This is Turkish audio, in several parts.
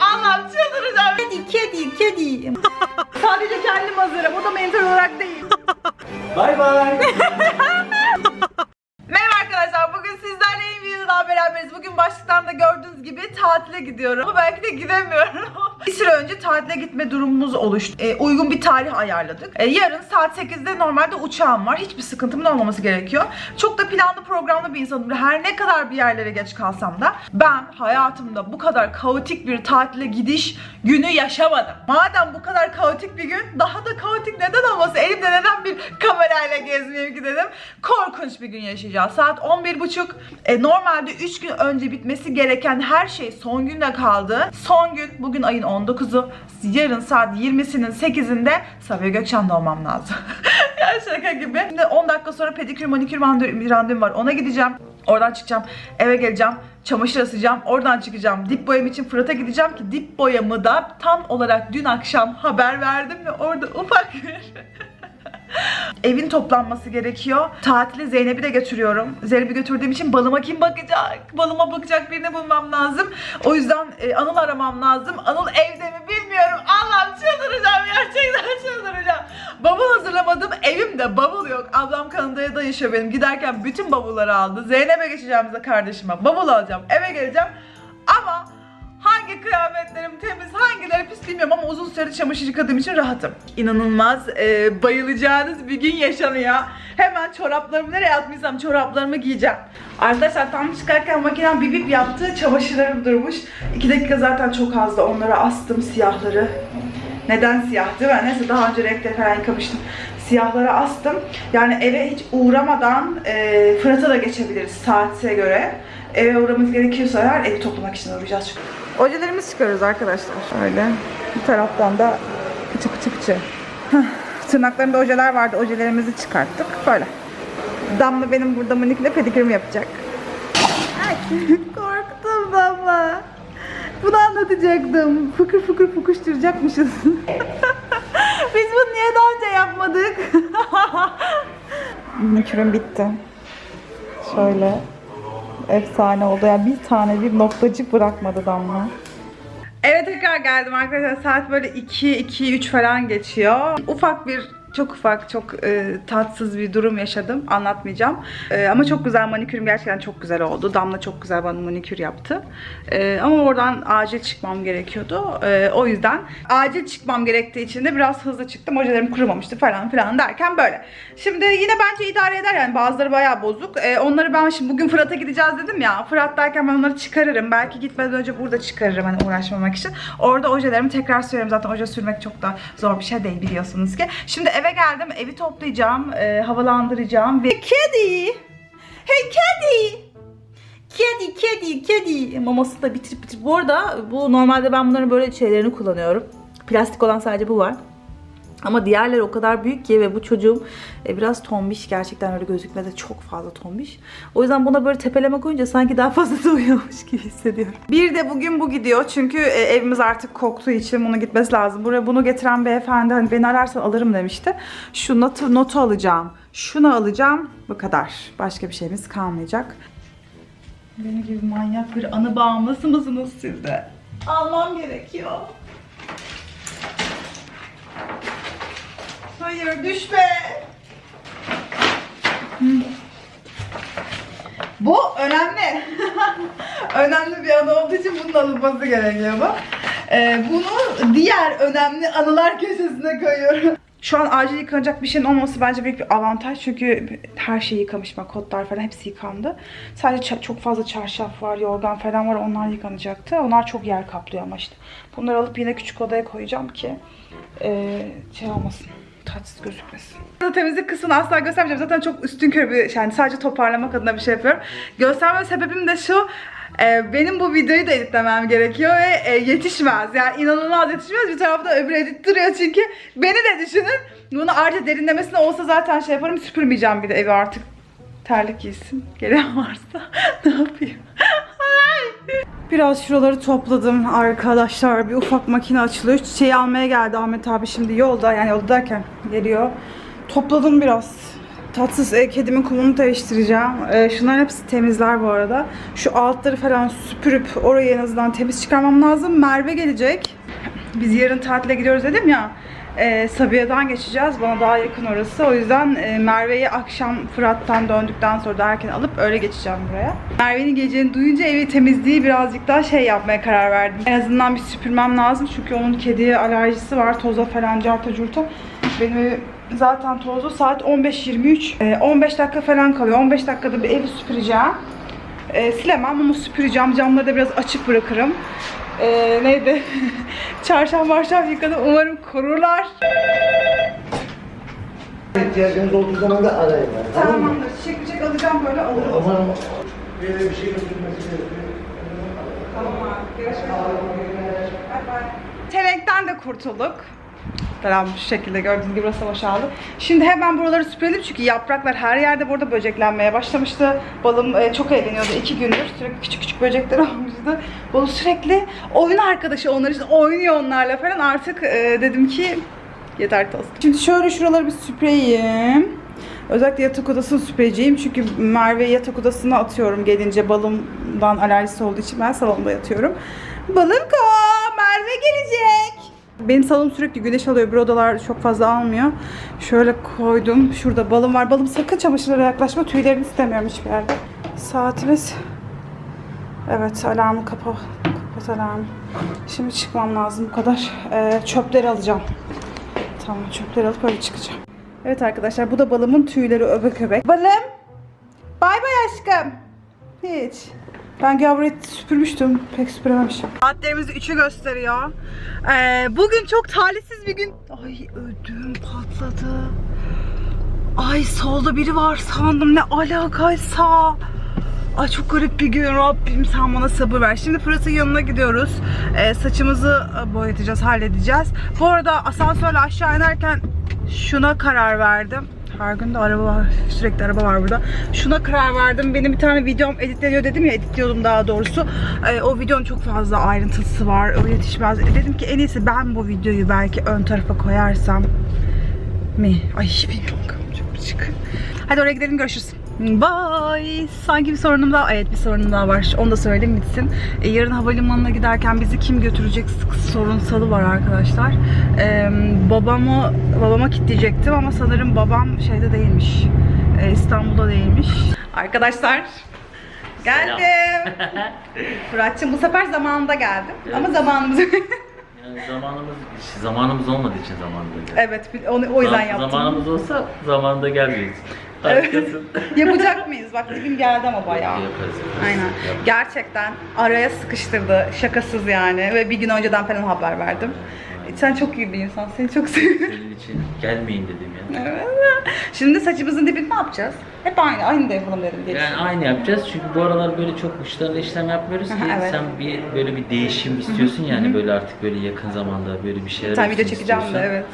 Allah'ım çıldıracağım. Kedi, kedi, kedi. Sadece kendim hazırım. O da mental olarak değil. Bay bay. Merhaba arkadaşlar. Bugün sizlerle yeni bir videodan beraberiz. Bugün başlıktan da gördüğünüz gibi tatile gidiyorum. Ama belki de gidemiyorum. Bir süre önce tatile gitme durumumuz oluştu. Ee, uygun bir tarih ayarladık. Ee, yarın saat 8'de normalde uçağım var. Hiçbir sıkıntımın olmaması gerekiyor. Çok da planlı programlı bir insanım. Her ne kadar bir yerlere geç kalsam da ben hayatımda bu kadar kaotik bir tatile gidiş günü yaşamadım. Madem bu kadar kaotik bir gün daha da kaotik neden olmasın? Elimde neden bir kamerayla gezmeyeyim ki dedim. Korkunç bir gün yaşayacağız. Saat 11.30. E, normalde 3 gün önce bitmesi gereken her şey son günde kaldı. Son gün bugün ayın 19'u. Yarın saat 20'sinin 8'inde Sabiha Gökçen'de olmam lazım. ya şaka gibi. Şimdi 10 dakika sonra pedikür manikür randevu- randevum var. Ona gideceğim. Oradan çıkacağım. Eve geleceğim. Çamaşır asacağım. Oradan çıkacağım. Dip boyam için Fırat'a gideceğim ki dip boyamı da tam olarak dün akşam haber verdim ve orada ufak bir Evin toplanması gerekiyor. Tatile Zeynep'i de götürüyorum. Zeynep'i götürdüğüm için balıma kim bakacak? Balıma bakacak birini bulmam lazım. O yüzden e, Anıl aramam lazım. Anıl evde mi bilmiyorum. Allah'ım çıldıracağım gerçekten çıldıracağım. Bavul hazırlamadım. Evimde bavul yok. Ablam Kanada'da yaşıyor benim. Giderken bütün bavulları aldı. Zeynep'e geçeceğimize kardeşime bavul alacağım. Eve geleceğim. Ama Hangi kıyafetlerim temiz, süredir çamaşır yıkadığım için rahatım. İnanılmaz e, bayılacağınız bir gün yaşanıyor. Hemen çoraplarımı nereye atmışsam çoraplarımı giyeceğim. Arkadaşlar tam çıkarken makinem bip bip yaptı. Çamaşırlarım durmuş. 2 dakika zaten çok azdı. Onları astım siyahları. Neden siyah değil mi? Neyse daha önce renkleri falan yıkamıştım. Siyahları astım. Yani eve hiç uğramadan e, Fırat'a da geçebiliriz saate göre. Eve uğramamız gerekiyorsa eğer evi toplamak için uğrayacağız çünkü. Ojelerimizi çıkarıyoruz arkadaşlar. Şöyle. Bir taraftan da pıçı pıçı. Hah, Tırnaklarında ojeler vardı. Ojelerimizi çıkarttık. Böyle. Damla benim burada manikle pedikürümü yapacak. Korktum Damla. Bunu anlatacaktım. Fıkır fıkır fıkıştıracakmışız. Biz bunu niye daha önce yapmadık? Manikürüm bitti. Şöyle. Efsane oldu. Yani bir tane bir noktacık bırakmadı Damla. Evet tekrar geldim arkadaşlar. Saat böyle 2, 2, 3 falan geçiyor. Ufak bir çok ufak, çok e, tatsız bir durum yaşadım. Anlatmayacağım. E, ama çok güzel manikürüm gerçekten çok güzel oldu. Damla çok güzel bana manikür yaptı. E, ama oradan acil çıkmam gerekiyordu. E, o yüzden acil çıkmam gerektiği için de biraz hızlı çıktım. Hocalerim kurumamıştı falan filan derken böyle. Şimdi yine bence idare eder yani bazıları bayağı bozuk. E, onları ben şimdi bugün Fırat'a gideceğiz dedim ya. Fırat derken ben onları çıkarırım. Belki gitmeden önce burada çıkarırım hani uğraşmamak için. Orada ojelerimi tekrar sürerim. Zaten oje sürmek çok da zor bir şey değil biliyorsunuz ki. Şimdi eve geldim. Evi toplayacağım. e, havalandıracağım ve kedi. Hey kedi. Kedi, kedi, kedi. Maması da bitirip bitirip. Bu arada bu normalde ben bunların böyle şeylerini kullanıyorum. Plastik olan sadece bu var. Ama diğerleri o kadar büyük ki ve bu çocuğum e, biraz tombiş. Gerçekten öyle gözükmede çok fazla tombiş. O yüzden buna böyle tepeleme koyunca sanki daha fazla sığıyormuş gibi hissediyorum. Bir de bugün bu gidiyor. Çünkü e, evimiz artık koktuğu için bunu gitmesi lazım. Buraya bunu getiren beyefendi hani beni ararsan alırım demişti. Şu notu, notu alacağım. Şunu alacağım. Bu kadar. Başka bir şeyimiz kalmayacak. Benim gibi manyak bir anı bağımlısı mısınız siz de? Almam gerekiyor. Hayır düşme. Bu önemli. önemli bir anı olduğu için bunun alınması gerekiyor bu. Ee, bunu diğer önemli anılar köşesine koyuyorum. Şu an acil yıkanacak bir şeyin olması bence büyük bir avantaj çünkü her şeyi yıkamış bak kotlar falan hepsi yıkandı. Sadece çok fazla çarşaf var, yorgan falan var onlar yıkanacaktı. Onlar çok yer kaplıyor ama işte. Bunları alıp yine küçük odaya koyacağım ki eee, şey olmasın tatsız gözükmesin. Temizlik kısmını asla göstermeyeceğim. Zaten çok üstün körü bir. Yani sadece toparlamak adına bir şey yapıyorum. Gösterme sebebim de şu. e, benim bu videoyu da editlemem gerekiyor ve e, yetişmez. Yani inanılmaz yetişmez. Bir tarafta öbür edit duruyor çünkü. Beni de düşünün. Bunu ayrıca derinlemesine olsa zaten şey yaparım. Süpürmeyeceğim bir de evi artık. Terlik giysin. Gelen varsa ne yapayım? Biraz şuraları topladım arkadaşlar. Bir ufak makine açılıyor. Çiçeği almaya geldi Ahmet abi şimdi yolda. Yani yolda derken geliyor. Topladım biraz. tatsız e, kedimin kumunu değiştireceğim. E, şunların hepsi temizler bu arada. Şu altları falan süpürüp orayı en azından temiz çıkarmam lazım. Merve gelecek. Biz yarın tatile gidiyoruz dedim ya. E, Sabiha'dan geçeceğiz. Bana daha yakın orası. O yüzden e, Merve'yi akşam Fırat'tan döndükten sonra da erken alıp öyle geçeceğim buraya. Merve'nin geleceğini duyunca evi temizliği birazcık daha şey yapmaya karar verdim. En azından bir süpürmem lazım. Çünkü onun kediye alerjisi var. Toza falan carta curta. Benim evim zaten tozlu. Saat 15.23. E, 15 dakika falan kalıyor. 15 dakikada bir evi süpüreceğim. E, silemem ama süpüreceğim. Camları da biraz açık bırakırım. E, neydi? Çarşaf marşaf yıkadım. Umarım korurlar. İhtiyacınız olduğu zaman da arayın. Tamamdır. Çiçek çiçek alacağım böyle alırım. Aman böyle bir şey götürmesi gerekiyor. Tamam abi. Görüşmek üzere. Bay bay. Telenkten de kurtulduk. Tamam şu şekilde gördüğünüz gibi burası boşaldı. Şimdi hemen buraları süpürelim çünkü yapraklar her yerde burada böceklenmeye başlamıştı. Balım e, çok eğleniyordu iki gündür. Sürekli küçük küçük böcekler olmuştu. Balım sürekli oyun arkadaşı onlar için oynuyor onlarla falan. Artık e, dedim ki yeter toz. Şimdi şöyle şuraları bir süpüreyim. Özellikle yatak odasını süpüreceğim çünkü Merve'yi yatak odasına atıyorum gelince balımdan alerjisi olduğu için ben salonda yatıyorum. Balım ko Merve gelecek. Benim salonum sürekli güneş alıyor. Bir odalar çok fazla almıyor. Şöyle koydum. Şurada balım var. Balım sakın çamaşırlara yaklaşma. Tüylerini istemiyorum hiçbir yerde. Saatimiz Evet alarmı kapa. Kapat alarmı. Şimdi çıkmam lazım bu kadar. Ee, çöpleri alacağım. Tamam çöpleri alıp öyle çıkacağım. Evet arkadaşlar bu da balımın tüyleri öbek öbek. Balım. Bay bay aşkım. Hiç. Ben gavret süpürmüştüm. Pek süpürememişim. Saatlerimizi 3'ü gösteriyor. Ee, bugün çok talihsiz bir gün. Ay ödüm patladı. Ay solda biri var sandım. Ne alakaysa. Ay çok garip bir gün Rabbim sen bana sabır ver. Şimdi Fırat'ın yanına gidiyoruz. Ee, saçımızı e, boyatacağız, halledeceğiz. Bu arada asansörle aşağı inerken şuna karar verdim. Her gün de araba var. Sürekli araba var burada. Şuna karar verdim. Benim bir tane videom editleniyor dedim ya. Editliyordum daha doğrusu. Ee, o videonun çok fazla ayrıntısı var. O yetişmez. E, dedim ki en iyisi ben bu videoyu belki ön tarafa koyarsam mi? Ay bilmiyorum. Çok açık. Hadi oraya gidelim görüşürüz. Bye. Sanki bir sorunum daha, evet bir sorunum daha var. Onu da söyleyeyim bitsin. E, yarın havalimanına giderken bizi kim götürecek sorunsalı var arkadaşlar. E, babamı, babama kitleyecektim ama sanırım babam şeyde değilmiş. E, İstanbul'da değilmiş. Arkadaşlar geldim. Fırat'cığım bu sefer zamanında geldim. Ama zamanımız Yani zamanımız zamanımız olmadığı için zamanında geldik. Evet, onu, o yüzden Zam- yaptım. Zamanımız olsa zamanında gelmeyiz. Harikasın. Yapacak mıyız? Bak bugün geldi ama bayağı. Yaparız, yaparız. Aynen. Yaparız. Gerçekten araya sıkıştırdı. Şakasız yani. Ve bir gün önceden falan haber verdim. Sen çok iyi bir insan. Seni çok seviyorum. Senin için gelmeyin dedim ya. Evet. Şimdi saçımızın dibini ne yapacağız? Hep aynı. Aynı da yapalım dedim diye. Yani aynı yapacağız çünkü bu aralar böyle çok uçlarla işlem yapmıyoruz ki evet. sen bir böyle bir değişim istiyorsun yani böyle artık böyle yakın zamanda böyle bir şeyler Sen video olsun çekeceğim de evet.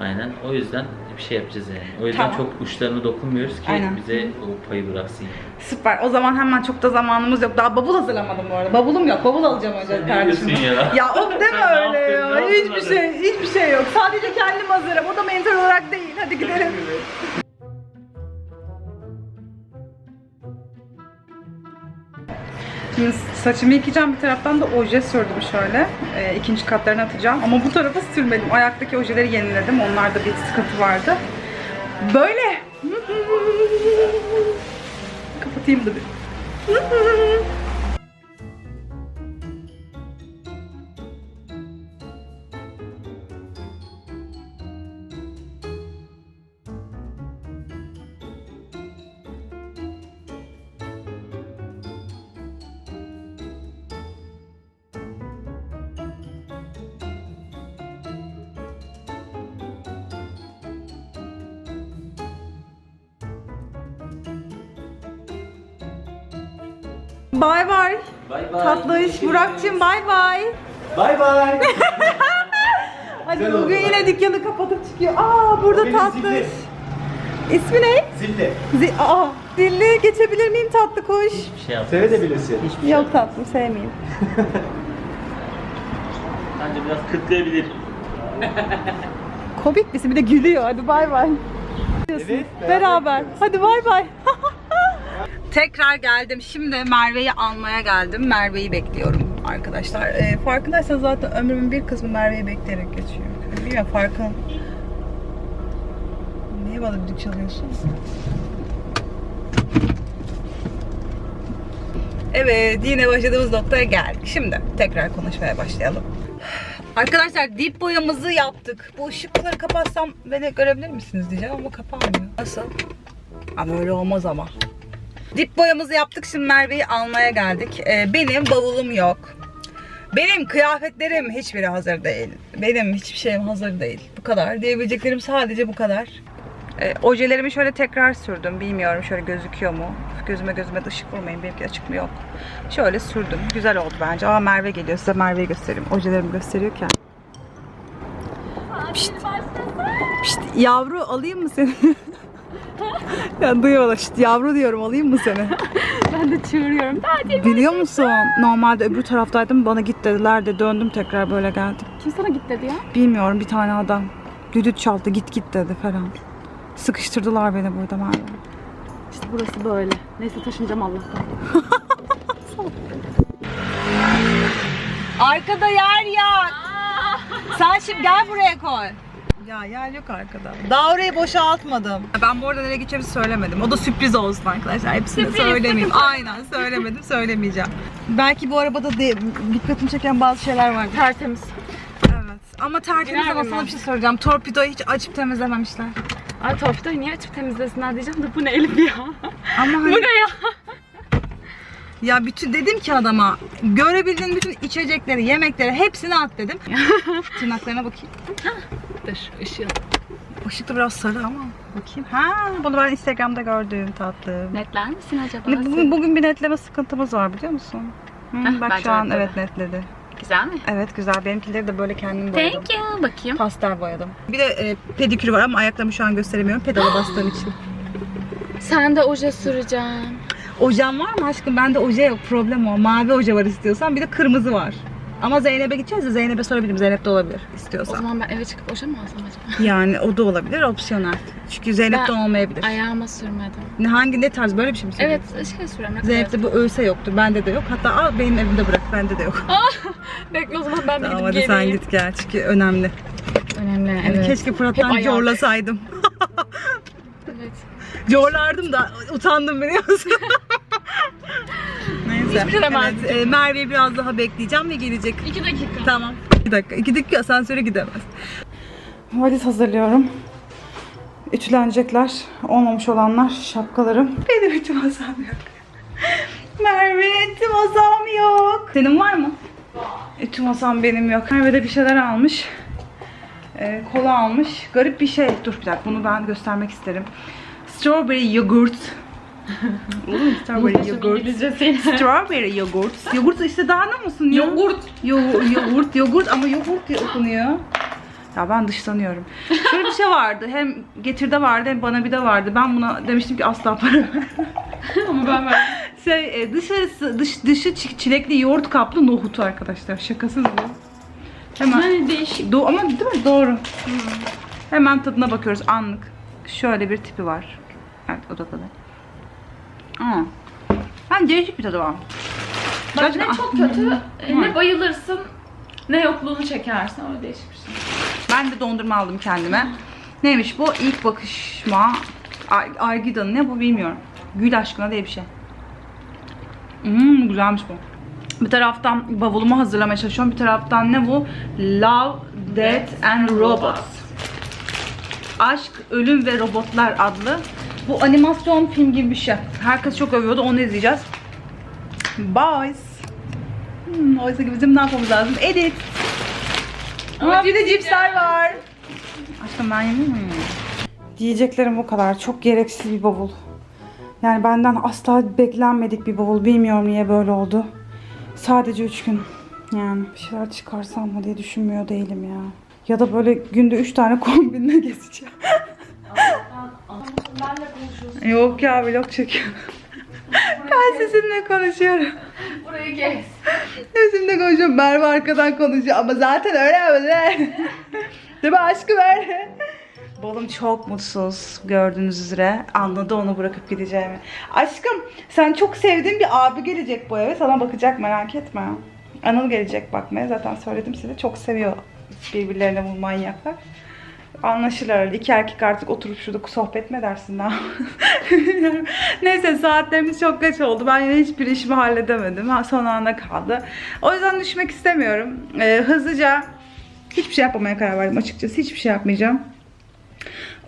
Aynen o yüzden bir şey yapacağız yani. O yüzden Tamam. çok uçlarına dokunmuyoruz ki Aynen. bize o payı bıraksın. yani. Süper. O zaman hemen çok da zamanımız yok. Daha bavul hazırlamadım bu arada. Bavulum yok. Bavul alacağım önce ne kardeşim. ya? Ya o deme Sen ne öyle yaptın, ya. ne yaptın Hiçbir hadi? şey, hiçbir şey yok. Sadece kendim hazırım. O da mental olarak değil. Hadi gidelim. Şimdi saçımı yıkayacağım bir taraftan da oje sürdüm şöyle. Ee, ikinci katlarını atacağım. Ama bu tarafa sürmedim. Ayaktaki ojeleri yeniledim. Onlarda bir sıkıntı vardı. Böyle. Kapatayım da bir. Bay bay. Bay bay. Tatlı iş Burak'cığım bay bay. Bay bay. Hadi Güzel bugün oldu. yine dükkanı kapatıp çıkıyor. Aa burada Benim tatlı zilli. iş. İsmi ne? Zilli. Zi Aa Zilli geçebilir miyim tatlı kuş? Bir şey yap. Sevebilirsin. Hiçbir şey Yok tatlım sevmeyeyim. Bence biraz kıtlayabilir. Komik misin? Bir de gülüyor. Hadi bay bay. Evet. Beraber. Hadi bay bay. Tekrar geldim. Şimdi Merve'yi almaya geldim. Merve'yi bekliyorum arkadaşlar. Ee, farkındaysanız zaten ömrümün bir kısmı Merve'yi bekleyerek geçiyor. Bilmiyorum farkın. Niye bana düdük çalıyorsun? Evet yine başladığımız noktaya geldik. Şimdi tekrar konuşmaya başlayalım. Arkadaşlar dip boyamızı yaptık. Bu ışıkları kapatsam beni görebilir misiniz diyeceğim ama kapanmıyor. Nasıl? Ama öyle olmaz ama. Dip boyamızı yaptık. Şimdi Merve'yi almaya geldik. Ee, benim bavulum yok. Benim kıyafetlerim hiçbiri hazır değil. Benim hiçbir şeyim hazır değil. Bu kadar. Diyebileceklerim sadece bu kadar. Ee, ojelerimi şöyle tekrar sürdüm. Bilmiyorum şöyle gözüküyor mu? Gözüme gözüme de ışık vurmayın. Benimki açık mı yok. Şöyle sürdüm. Güzel oldu bence. Aa Merve geliyor. Size Merve'yi göstereyim. Ojelerimi gösteriyorken. Pişt. Pişt. Yavru alayım mı seni? ya duyuyorlar. Şşt, yavru diyorum alayım mı seni? Ben de çığırıyorum. Hadi. Biliyor musun? Normalde öbür taraftaydım. Bana git dediler de döndüm tekrar böyle geldim. Kim sana git dedi ya? Bilmiyorum bir tane adam. Düdük çaldı git git dedi falan. Sıkıştırdılar beni burada Merve. İşte burası böyle. Neyse taşınacağım Allah'tan. Arkada yer yok. Sen şimdi gel buraya koy. Ya yer yok arkada. Daha orayı boşaltmadım. Ben bu arada nereye gideceğimi söylemedim. O da sürpriz olsun arkadaşlar. Hepsini Sürpriz, söylemeyeyim. Aynen söylemedim söylemeyeceğim. Belki bu arabada de, dikkatimi çeken bazı şeyler var. Tertemiz. Evet. Ama tertemiz ama sana bir şey söyleyeceğim. Torpidoyu hiç açıp temizlememişler. Ay torpidoyu niye açıp temizlesinler diyeceğim de bu ne Elif ya? Ama bu hani, ne ya? ya bütün dedim ki adama görebildiğin bütün içecekleri, yemekleri hepsini at dedim. Tırnaklarına bakayım. Dur ışığı. Işık da biraz sarı ama bakayım. Ha, bunu ben Instagram'da gördüm tatlım. Netler misin acaba? Ne, Bugün, bugün bir netleme sıkıntımız var biliyor musun? Hı, Heh, bak şu an evet netledi. Güzel mi? Evet güzel. Benimkileri de böyle kendim boyadım. Thank you. Bakayım. Pastel boyadım. Bir de e, pedikürü var ama ayaklarımı şu an gösteremiyorum. Pedala bastığım için. Sen de oje süreceğim. Ojen var mı aşkım? Bende oje yok. Problem o. Mavi oje var istiyorsan. Bir de kırmızı var. Ama Zeynep'e gideceğiz de Zeynep'e sorabilirim. Zeynep de olabilir O istiyorsan. zaman ben eve çıkıp oje mi alsam acaba? Yani o da olabilir. Opsiyonel. Çünkü Zeynep'te Ben olmayabilir. Ayağıma sürmedim. Ne- Hangi ne tarz böyle bir şey mi Evet söylüyorsun? şey sürüyorum. ne kadar Zeynep'te bu ölse yoktur. Bende de yok. Hatta al benim evimde bırak. Bende de yok. Bekle o zaman ben bir Tamam gidip hadi geleyim. sen git gel. Çünkü önemli. Önemli Yani evet. Keşke Hep Fırat'tan ayak. corlasaydım. Evet. Corlardım da utandım biliyor musun? Neyse. Hiçbir şey evet, e, Merve'yi biraz daha bekleyeceğim ve gelecek. İki dakika. Tamam. Bir dakika. İki dakika asansöre gidemez. Valiz hazırlıyorum. Ütülenecekler. Olmamış olanlar şapkalarım. Benim ütü masam yok. Merve ütü masam yok. Senin var mı? Ütü masam benim yok. Merve de bir şeyler almış. Ee, kola almış. Garip bir şey. Dur bir dakika bunu ben göstermek isterim. Strawberry yogurt. Olur mu? Strawberry yogurt. İngilizcesi. Strawberry yogurt. Yogurt işte daha ne olsun ya? Yogurt. Yo yoğurt, yoğurt ama yoğurt diye okunuyor. Ya ben dışlanıyorum. Şöyle bir şey vardı. Hem getirde vardı hem bana bir de vardı. Ben buna demiştim ki asla para vermem. Ama ben ben. Şey e, dışarısı dış dışı çi- çilekli yoğurt kaplı nohutu arkadaşlar. Şakasız bu. Hemen. Yani değişik. Do ama değil mi? Doğru. Hemen tadına bakıyoruz anlık. Şöyle bir tipi var. Evet o da tadı. Aa. Ben değişik bir tadı var. Bak Gerçekten- ne çok kötü, e, ne bayılırsın, ne yokluğunu çekersin. Öyle değişik bir şey. Ben de dondurma aldım kendime. Neymiş bu? İlk bakışma. Argida'nın ne bu bilmiyorum. Gül aşkına diye bir şey. Hmm, güzelmiş bu. Bir taraftan bavulumu hazırlamaya çalışıyorum. Bir taraftan ne bu? Love, Death and Robots. Aşk, Ölüm ve Robotlar adlı. Bu animasyon film gibi bir şey. Herkes çok övüyordu. Onu izleyeceğiz. Boys. Hmm, oysa ki bizim ne yapmamız lazım? Edit. Ama bir de cipsler var. Aşkım ben yemeyeyim mi? Diyeceklerim bu kadar. Çok gereksiz bir bavul. Yani benden asla beklenmedik bir bavul. Bilmiyorum niye böyle oldu. Sadece üç gün. Yani bir şeyler çıkarsam mı diye düşünmüyor değilim ya. Ya da böyle günde üç tane kombinle gezeceğim. Yok ya vlog çekiyorum. ben sizinle konuşuyorum. Burayı gez. Sizinle konuşuyorum. Merve arkadan konuşuyor ama zaten öyle öyle. Değil mi aşkım öyle? Balım çok mutsuz gördüğünüz üzere. Anladı onu bırakıp gideceğimi. Aşkım sen çok sevdiğin bir abi gelecek bu eve. Sana bakacak merak etme. Anıl gelecek bakmaya. Zaten söyledim size. Çok seviyor birbirlerine bu manyaklar. Anlaşırlar öyle. İki erkek artık oturup şurada sohbet mi edersin daha? Neyse saatlerimiz çok geç oldu. Ben yine hiçbir işimi halledemedim. Ha, son anda kaldı. O yüzden düşmek istemiyorum. Ee, hızlıca hiçbir şey yapmamaya karar verdim açıkçası. Hiçbir şey yapmayacağım.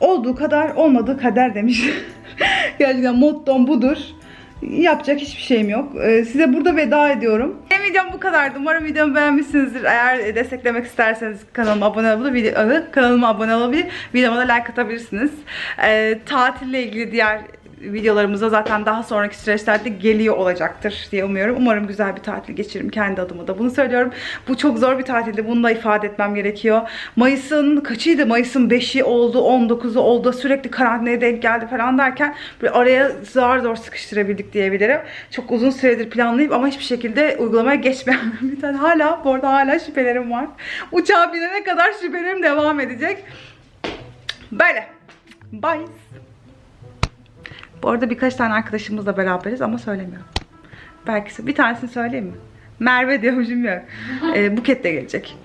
Olduğu kadar olmadığı kader demiş. Gerçekten mottom budur. Yapacak hiçbir şeyim yok. Ee, size burada veda ediyorum. Videom bu kadardı. Umarım videomu beğenmişsinizdir. Eğer desteklemek isterseniz kanalıma abone olabilir, kanalıma abone olabilir, videoma da like atabilirsiniz. Ee, tatille ilgili diğer videolarımıza zaten daha sonraki süreçlerde geliyor olacaktır diye umuyorum. Umarım güzel bir tatil geçiririm kendi adıma da. Bunu söylüyorum. Bu çok zor bir tatildi. Bunu da ifade etmem gerekiyor. Mayıs'ın kaçıydı? Mayıs'ın 5'i oldu, 19'u oldu. Sürekli karantinaya denk geldi falan derken böyle araya zar zor sıkıştırabildik diyebilirim. Çok uzun süredir planlayıp ama hiçbir şekilde uygulamaya geçmeyen bir tane hala bu arada hala şüphelerim var. Uçağa binene kadar şüphelerim devam edecek. Böyle. Bye. Bu arada birkaç tane arkadaşımızla beraberiz ama söylemiyorum. Belki bir tanesini söyleyeyim mi? Merve diyormuşum ya. Ee, Buket de gelecek.